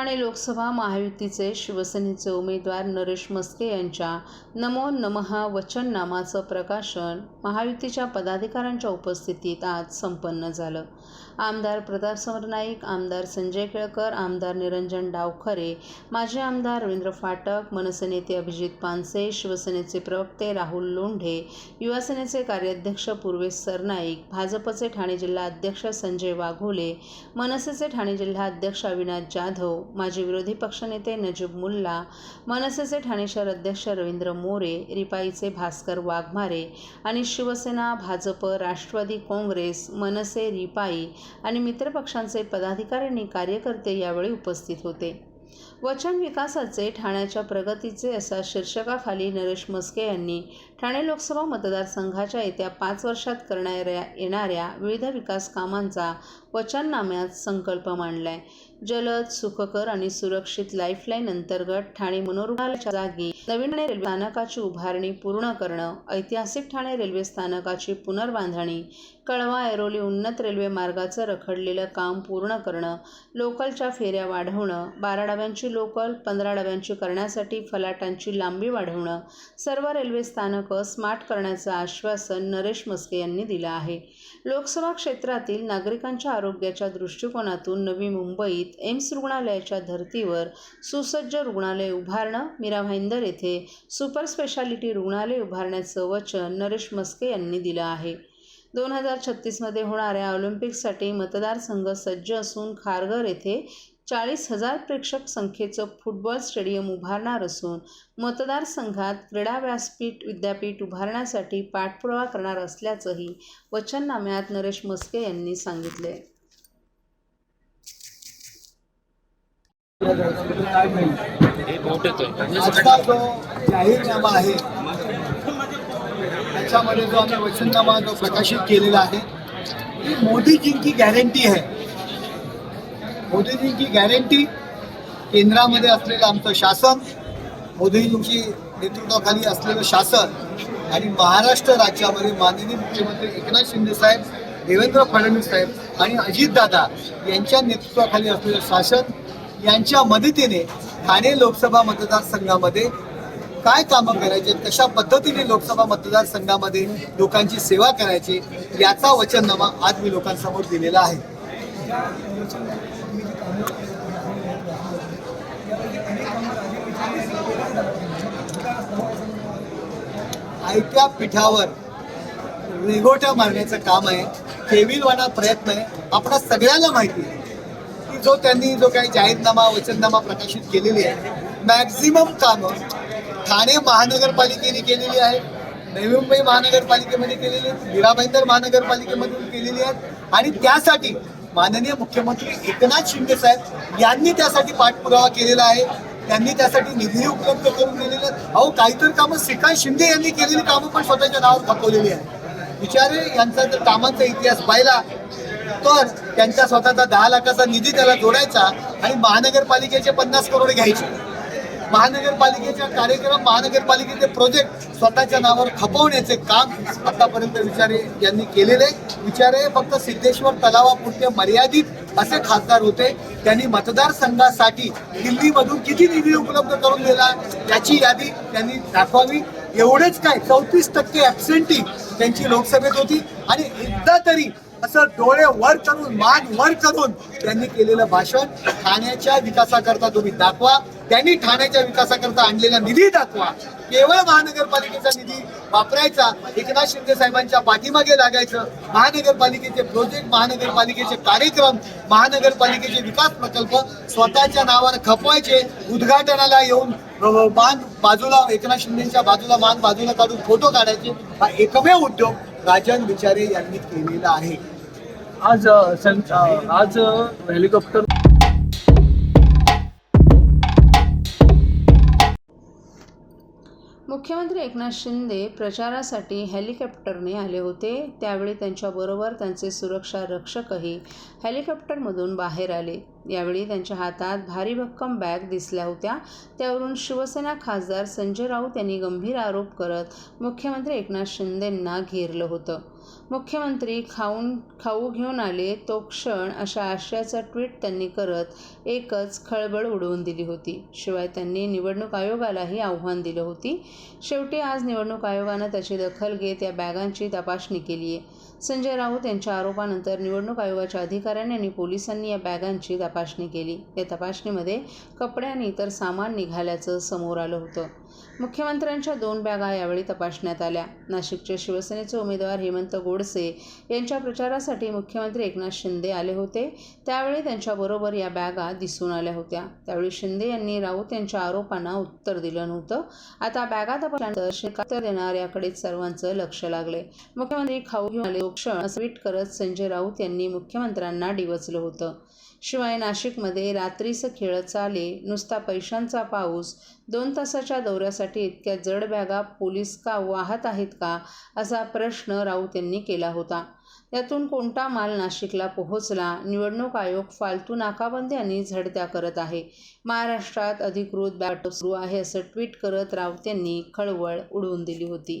ठाणे लोकसभा महायुतीचे शिवसेनेचे उमेदवार नरेश मस्के यांच्या नमो नमः वचननामाचं प्रकाशन महायुतीच्या पदाधिकाऱ्यांच्या उपस्थितीत आज संपन्न झालं. आमदार प्रतापसमर नाईक आमदार संजय केळकर आमदार निरंजन डावखरे माजी आमदार रवींद्र फाटक मनसे नेते अभिजित पानसे शिवसेनेचे प्रवक्ते राहुल लोंढे युवासेनेचे कार्याध्यक्ष पूर्वेश सरनाईक भाजपचे ठाणे जिल्हा अध्यक्ष संजय वाघोले मनसेचे ठाणे जिल्हा अध्यक्ष अविनाश जाधव माजी विरोधी पक्षनेते नजीब मुल्ला मनसेचे ठाणे शहर अध्यक्ष रवींद्र मोरे रिपाईचे भास्कर वाघमारे आणि शिवसेना भाजप राष्ट्रवादी काँग्रेस मनसे रिपाई आणि मित्रपक्षांचे पदाधिकारी आणि कार्यकर्ते यावेळी उपस्थित होते. वचन विकासाचे ठाण्याच्या प्रगतीचे असा शीर्षकाखाली नरेश मस्के यांनी ठाणे लोकसभा मतदारसंघाच्या येत्या पाच वर्षात करणाऱ्या येणाऱ्या विविध विकास कामांचा वचननाम्यात संकल्प मांडलाय. जलद सुखकर आणि सुरक्षित लाईफलाईन अंतर्गत ठाणे मनोरुग्णालयाच्या जागी नवीन ठाणे रेल्वे स्थानकाची उभारणी पूर्ण करणं ऐतिहासिक ठाणे रेल्वे स्थानकाची पुनर्बांधणी कळवा ऐरोली उन्नत रेल्वे मार्गाचं रखडलेलं काम पूर्ण करणं लोकलच्या फेऱ्या वाढवणं बारा डब्यांची लोकल पंधरा डब्यांची करण्यासाठी फलाटांची लांबी वाढवणं सर्व रेल्वे स्थानकं स्मार्ट करण्याचं आश्वासन नरेश मस्के यांनी दिलं आहे. लोकसभा क्षेत्रातील नागरिकांच्या आरोग्याच्या दृष्टिकोनातून नवी मुंबईत एम्स रुग्णालयाच्या धर्तीवर सुसज्ज रुग्णालय उभारणं मीरा भाईंदर येथे सुपर स्पेशालिटी रुग्णालय उभारण्याचं वचन नरेश मस्के यांनी दिलं आहे. दोन हजार छत्तीसमध्ये होणाऱ्या ऑलिम्पिकसाठी मतदारसंघ सज्ज असून खारघर येथे चाळीस हजार प्रेक्षक संख्येचं फुटबॉल स्टेडियम उभारणार असून मतदारसंघात क्रीडा व्यासपीठ विद्यापीठ उभारण्यासाठी पाठपुरावा करणार असल्याचंही वचननाम्यात नरेश मस्के यांनी सांगितले जाहीरनामा आहे. पक्षामध्ये जो आम्ही वचननामा जो प्रकाशित केलेला आहे ही मोदीजींची गॅरंटी आहे. मोदीजींची गॅरंटी केंद्रामध्ये असलेलं आमचं शासन मोदीजींची नेतृत्वाखाली असलेलं शासन आणि महाराष्ट्र राज्यामध्ये माननीय मुख्यमंत्री एकनाथ शिंदे साहेब देवेंद्र फडणवीस साहेब आणि अजितदादा यांच्या नेतृत्वाखाली असलेलं शासन यांच्या मदतीने ठाणे लोकसभा मतदारसंघामध्ये काय कामं करायचे? कशा पद्धतीने लोकसभा मतदारसंघामध्ये लोकांची सेवा करायची? याचा वचननामा आज मी लोकांसमोर दिलेला आहे. आयत्या पिठावर रेगोट्या मारण्याचं काम आहे. केविलवाना प्रयत्न आहे. आपणा सगळ्यांना माहिती आहे की जो त्यांनी जो काही जाहीरनामा वचननामा प्रकाशित केलेली आहे मॅक्झिमम कामं ठाणे महानगरपालिकेने केलेली आहे. नवी मुंबई महानगरपालिकेमध्ये केलेली आहेत. मीरा भाईंदर महानगरपालिकेमधून केलेली आहेत. आणि त्यासाठी माननीय मुख्यमंत्री एकनाथ शिंदे साहेब यांनी त्यासाठी पाठपुरावा केलेला आहे. त्यांनी त्यासाठी निधी उपलब्ध करून दिलेले आहेत. अहो काहीतरी कामं श्रीकांत शिंदे यांनी केलेली कामं पण स्वतःच्या नावावर थकवलेली आहेत. विचारे यांचा जर कामांचा इतिहास पाहिला. तर त्यांचा स्वतःचा दहा लाखाचा निधी त्याला जोडायचा आणि महानगरपालिकेचे पन्नास करोड घ्यायचे. महानगरपालिकेचा कार्यक्रम महानगरपालिकेचे प्रोजेक्ट स्वतःच्या नावावर खपवण्याचे काम आतापर्यंत विचारे यांनी केलेले विचारे फक्त सिद्धेश्वर तलावापुरते मर्यादित असे खासदार होते. त्यांनी मतदारसंघासाठी दिल्लीमधून किती निधी उपलब्ध करून दिला याची यादी त्यांनी दाखवावी. एवढेच काय चौतीस टक्के ऍबसेंटी त्यांची लोकसभेत होती. आणि एकदा तरी असं डोळे वर करून मान वर करून त्यांनी केलेलं भाषण ठाण्याच्या विकासाकरता तुम्ही दाखवा. त्यांनी ठाण्याच्या विकासाकरता आणलेला निधी दाखवा. केवळ महानगरपालिकेचा निधी वापरायचा एकनाथ शिंदे साहेबांच्या पाठीमागे लागायचं. महानगरपालिकेचे प्रोजेक्ट महानगरपालिकेचे कार्यक्रम महानगरपालिकेचे विकास प्रकल्प स्वतःच्या नावावर खपवायचे उद्घाटनाला येऊन मान बाजूला एकनाथ शिंदेच्या बाजूला मान बाजूला काढून फोटो काढायचे. हा एकमेव उद्योग राजन विचारे यांनी केलेला आहे. आज आज हेलिकॉप्टर मुख्यमंत्री एकनाथ शिंदे प्रचारासाठी हेलिकॉप्टरने आले होते. त्यावेळी त्यांच्याबरोबर त्यांचे सुरक्षा रक्षकही हेलिकॉप्टरमधून बाहेर आले. यावेळी त्यांच्या हातात भारी भक्कम बॅग दिसल्या होत्या. त्यावरून शिवसेना खासदार संजय राऊत यांनी गंभीर आरोप करत मुख्यमंत्री एकनाथ शिंदेंना घेरलं होतं. मुख्यमंत्री खाऊन खाऊ घेऊन आले तो क्षण अशा आशयाचं ट्विट त्यांनी करत एकच खळबळ उडवून दिली होती. शिवाय त्यांनी निवडणूक आयोगालाही आव्हान दिलं होती. शेवटी आज निवडणूक आयोगानं त्याची दखल घेत या बॅगांची तपासणी केली आहे. संजय राऊत यांच्या आरोपानंतर निवडणूक आयोगाच्या अधिकाऱ्यांनी आणि पोलिसांनी या बॅगांची तपासणी केली. या तपासणीमध्ये कपडे आणि इतर सामान निघाल्याचं समोर आलं होतं. मुख्यमंत्र्यांच्या दोन बॅगा यावेळी तपासण्यात आल्या. नाशिकचे शिवसेनेचे उमेदवार हेमंत गोडसे यांच्या प्रचारासाठी मुख्यमंत्री एकनाथ शिंदे आले होते. त्यावेळी त्यांच्याबरोबर या बॅगा दिसून आल्या होत्या. त्यावेळी शिंदे यांनी राऊत यांच्या आरोपांना उत्तर दिलं नव्हतं. आता बॅगा तपासल्यानंतर देणाऱ्याकडे सर्वांचं लक्ष लागले. मुख्यमंत्री खाऊ घेऊन आले. क्षण ट्विट करत संजय राऊत यांनी मुख्यमंत्र्यांना डिवचलं होतं. शिवाय नाशिकमध्ये रात्रीचं खेळत चाले नुसता पैशांचा पाऊस दोन तासाच्या दौऱ्यासाठी इतक्या जड बॅगा पोलीस का वाहत आहेत का असा प्रश्न राऊत यांनी केला होता. यातून कोणता माल नाशिकला पोहोचला? निवडणूक आयोग फालतू नाकाबंदी आणि झडत्या करत आहे. महाराष्ट्रात अधिकृत बॅट सुरू आहे असं ट्विट करत राऊत यांनी खळवळ उडवून दिली होती.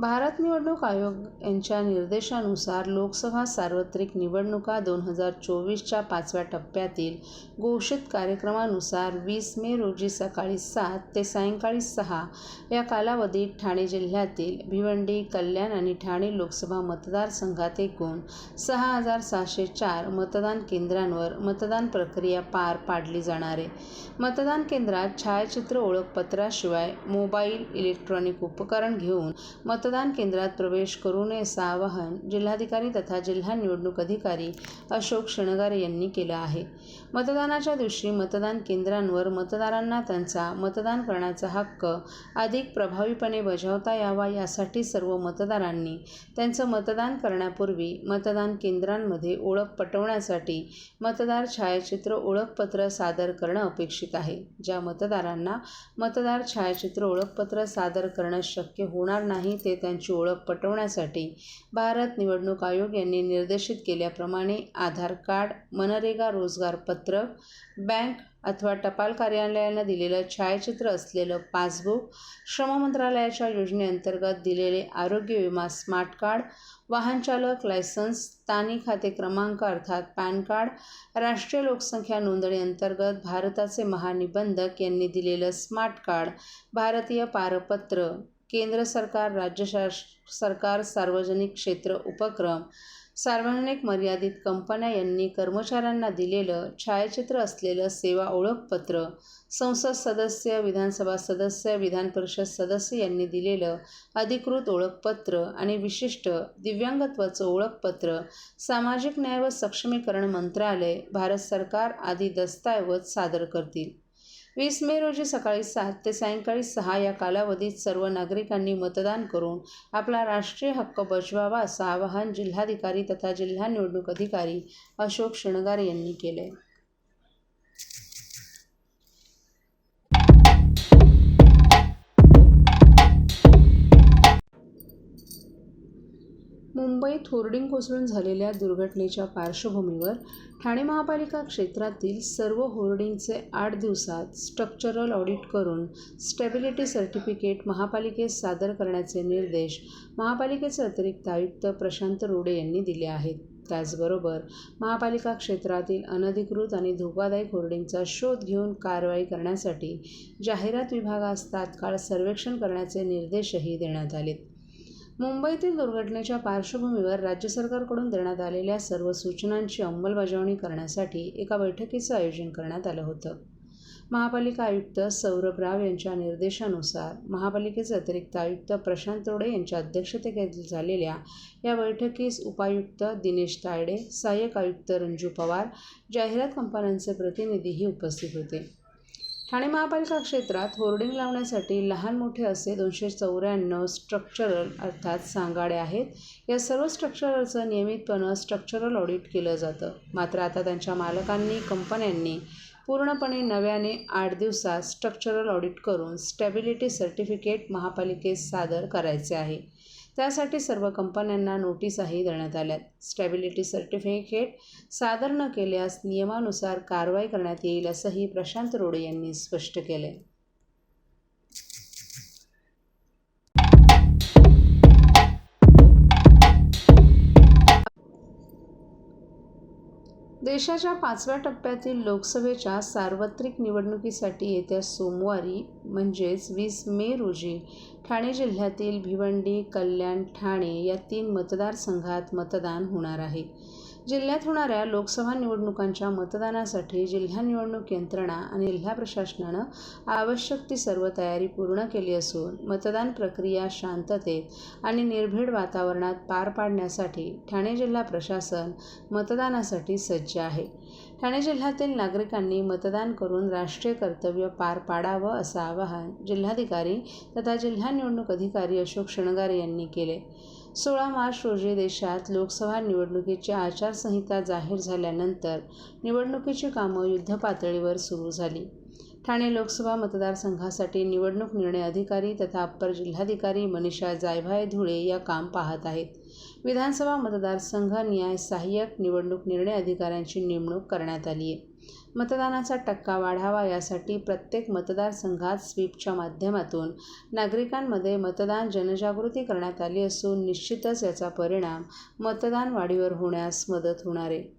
भारत निवडणूक आयोग यांच्या निर्देशानुसार लोकसभा सार्वत्रिक निवडणुका दोन हजार चोवीसच्या पाचव्या टप्प्यातील घोषित कार्यक्रमानुसार वीस मे रोजी सकाळी सात ते सायंकाळी सहा या कालावधीत ठाणे जिल्ह्यातील भिवंडी कल्याण आणि ठाणे लोकसभा मतदारसंघात एकूण सहा हजार सहाशे चार मतदान केंद्रांवर मतदान प्रक्रिया पार पाडली जाणार आहे. मतदान केंद्रात छायाचित्र ओळखपत्राशिवाय मोबाईल इलेक्ट्रॉनिक उपकरण घेऊन मतदान केंद्रात प्रवेश करू नये असं आवाहन जिल्हाधिकारी तथा जिल्हा निवडणूक अधिकारी अशोक शणगारे यांनी केलं आहे. मतदानाच्या दिवशी मतदान केंद्रांवर मतदारांना त्यांचा मतदान करण्याचा हक्क अधिक प्रभावीपणे बजावता यावा यासाठी सर्व मतदारांनी त्यांचं मतदान करण्यापूर्वी मतदान केंद्रांमध्ये ओळख पटवण्यासाठी मतदार छायाचित्र ओळखपत्र सादर करणं अपेक्षित आहे. ज्या मतदारांना मतदार छायाचित्र ओळखपत्र सादर करणं शक्य होणार नाही ते त्यांची ओळख पटवण्यासाठी भारत निवडणूक आयोग यांनी निर्देशित केल्याप्रमाणे आधार कार्ड मनरेगा रोजगार पत्र बँक अथवा टपाल कार्यालयानं दिलेलं छायाचित्र असलेलं पासबुक श्रम मंत्रालयाच्या योजनेअंतर्गत दिलेले आरोग्य विमा स्मार्ट कार्ड वाहनचालक लायसन्स स्थानिक खाते क्रमांक अर्थात पॅन कार्ड राष्ट्रीय लोकसंख्या नोंदणी अंतर्गत भारताचे महानिबंधक यांनी दिलेलं स्मार्ट कार्ड भारतीय पारपत्र. केंद्र सरकार राज्य शास सरकार सार्वजनिक क्षेत्र उपक्रम सार्वजनिक मर्यादित कंपन्या यांनी कर्मचाऱ्यांना दिलेलं छायाचित्र असलेलं सेवा ओळखपत्र संसद सदस्य विधानसभा सदस्य विधान परिषद सदस्य यांनी दिलेलं अधिकृत ओळखपत्र आणि विशिष्ट दिव्यांगत्वाचं ओळखपत्र सामाजिक न्याय व सक्षमीकरण मंत्रालय भारत सरकार आदी दस्तऐवज सादर करतील. वीस मे रोजी सकाळी सात ते सायंकाळी सहा या कालावधीत सर्व नागरिकांनी मतदान करून आपला राष्ट्रीय हक्क बजवावा असं आवाहन जिल्हाधिकारी तथा जिल्हा निवडणूक अधिकारी अशोक शृंगारे यांनी केले मुंबईत होर्डिंग कोसळून झालेल्या दुर्घटनेच्या पार्श्वभूमीवर ठाणे महापालिका क्षेत्रातील सर्व होर्डिंगचे आठ दिवसात स्ट्रक्चरल ऑडिट करून स्टॅबिलिटी सर्टिफिकेट महापालिकेस सादर करण्याचे निर्देश महापालिकेचे अतिरिक्त आयुक्त प्रशांत रोडे यांनी दिले आहेत. त्याचबरोबर महापालिका क्षेत्रातील अनधिकृत आणि धोकादायक होर्डिंगचा शोध घेऊन कारवाई करण्यासाठी जाहिरात विभागास तात्काळ सर्वेक्षण करण्याचे निर्देशही देण्यात आलेत. मुंबईतील दुर्घटनेच्या पार्श्वभूमीवर राज्य सरकारकडून देण्यात आलेल्या सर्व सूचनांची अंमलबजावणी करण्यासाठी एका बैठकीचं आयोजन करण्यात आलं होतं. महापालिका आयुक्त सौरभ राव यांच्या निर्देशानुसार महापालिकेचे अतिरिक्त आयुक्त प्रशांत रोडे यांच्या अध्यक्षतेखाली झालेल्या या बैठकीस उपायुक्त दिनेश तायडे सहाय्यक आयुक्त रंजू पवार जाहिरात कंपन्यांचे प्रतिनिधीही उपस्थित होते. ठाणे महापालिका क्षेत्रात होर्डिंग लावण्यासाठी लहान मोठे असे दोनशे चौऱ्याण्णव स्ट्रक्चरल अर्थात सांगाडे आहेत. या सर्व स्ट्रक्चरलचं नियमितपणं स्ट्रक्चरल ऑडिट केलं जातं. मात्र आता त्यांच्या मालकांनी कंपन्यांनी पूर्णपणे नव्याने आठ दिवसात स्ट्रक्चरल ऑडिट करून स्टॅबिलिटी सर्टिफिकेट महापालिकेस सादर करायचे आहे. त्यासाठी सर्व कंपन्यांना नोटीसही देण्यात आल्यात. स्टॅबिलिटी सर्टिफिकेट सादर न केल्यास नियमानुसार कारवाई करण्यात येईल असंही प्रशांत रोडे यांनी स्पष्ट केले देशाच्या पाचव्या टप्प्यातील लोकसभेच्या सार्वत्रिक निवडणुकीसाठी येत्या सोमवारी म्हणजेच वीस मे रोजी ठाणे जिल्ह्यातील भिवंडी कल्याण ठाणे या तीन मतदारसंघात मतदान होणार आहे. जिल्ह्यात होणाऱ्या लोकसभा निवडणुकांच्या मतदानासाठी जिल्हा निवडणूक यंत्रणा आणि जिल्हा प्रशासनानं आवश्यक ती सर्व तयारी पूर्ण केली असून मतदान प्रक्रिया शांततेत आणि निर्भीड वातावरणात पार पाडण्यासाठी ठाणे जिल्हा प्रशासन मतदानासाठी सज्ज आहे. ठाणे जिल्ह्यातील नागरिकांनी मतदान करून राष्ट्रीय कर्तव्य पार पाडावं असं आवाहन जिल्हाधिकारी तथा जिल्हा निवडणूक अधिकारी अशोक शृंगारे यांनी केले. सोळा मार्च रोजी देशात लोकसभा निवडणुकीची आचारसंहिता जाहीर झाल्यानंतर निवडणुकीची कामं युद्धपातळीवर सुरू झाली. ठाणे लोकसभा मतदारसंघासाठी निवडणूक निर्णय अधिकारी तथा अप्पर जिल्हाधिकारी मनीषा जायभाय धुळे या काम पाहत आहेत. विधानसभा मतदारसंघ न्याय सहाय्यक निवडणूक निर्णय अधिकाऱ्यांची नेमणूक करण्यात आली आहे मतदानाचा टक्का वाढावा यासाठी प्रत्येक मतदारसंघात स्वीपच्या माध्यमातून नागरिकांमध्ये मतदान जनजागृती करण्यात आली असून निश्चितच याचा परिणाम मतदान वाढीवर होण्यास मदत होणार आहे.